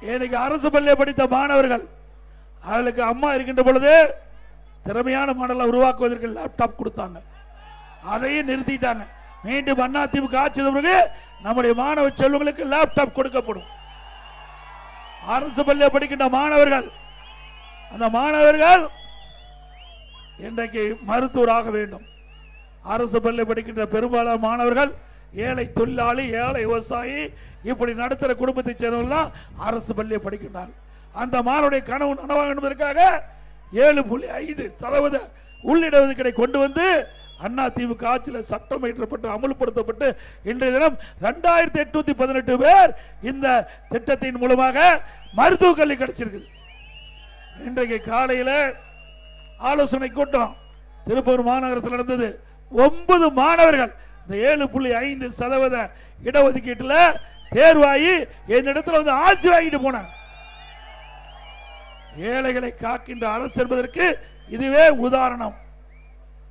இன்னைக்கு அரசு பள்ளியை படித்த மாணவர்கள் அவளுக்கு அம்மா இருக்கின்ற பொழுது திறமையான மாடலை உருவாக்குவதற்கு லேப்டாப் கொடுத்தாங்க. அதையும் நிறுத்திட்டாங்க. மீண்டும் அண்ணா திமுக ஆட்சி பிறகு நம்முடைய மாணவ செல்வங்களுக்கு லேப்டாப் கொடுக்கப்படும். அரசு பள்ளியை படிக்கின்ற மாணவர்கள் அந்த மாணவர்கள் இன்றைக்கு மருத்துவராக வேண்டும். அரசு பள்ளி படிக்கின்ற பெரும்பாலான மாணவர்கள் ஏழை தொழிலாளி ஏழை விவசாயி இப்படி நடத்துகிற குடும்பத்தை சேர்ந்தவர்கள் தான் அரசு பள்ளியை படிக்கின்றார் அந்த மாணவருடைய கனவு நனவாக என்பதற்காக ஏழு புள்ளி ஐந்து சதவீத உள்ளிடஒதுக்கீடை கொண்டு வந்து அண்ணா திமுக ஆட்சியில் சட்டம் இயற்றப்பட்டு அமல்படுத்தப்பட்டு இன்றைய தினம் ரெண்டாயிரத்தி எட்நூத்தி பதினெட்டு பேர் இந்த திட்டத்தின் மூலமாக மருத்துவ கல்வி கிடைச்சிருக்குது. இன்றைக்கு காலையில் ஆலோசனை கூட்டம் திருப்பூர் மாநகரத்தில் நடந்தது. ஒன்பது மாணவர்கள் இந்த ஏழு புள்ளி ஐந்து சதவீத இடஒதுக்கீட்டில் தேர்வாகி என்னிடத்துல வந்து ஆசி வாங்கிட்டு போனாங்க ஏழைகளை காக்கின்ற அரசு என்பதற்கு இதுவே உதாரணம்.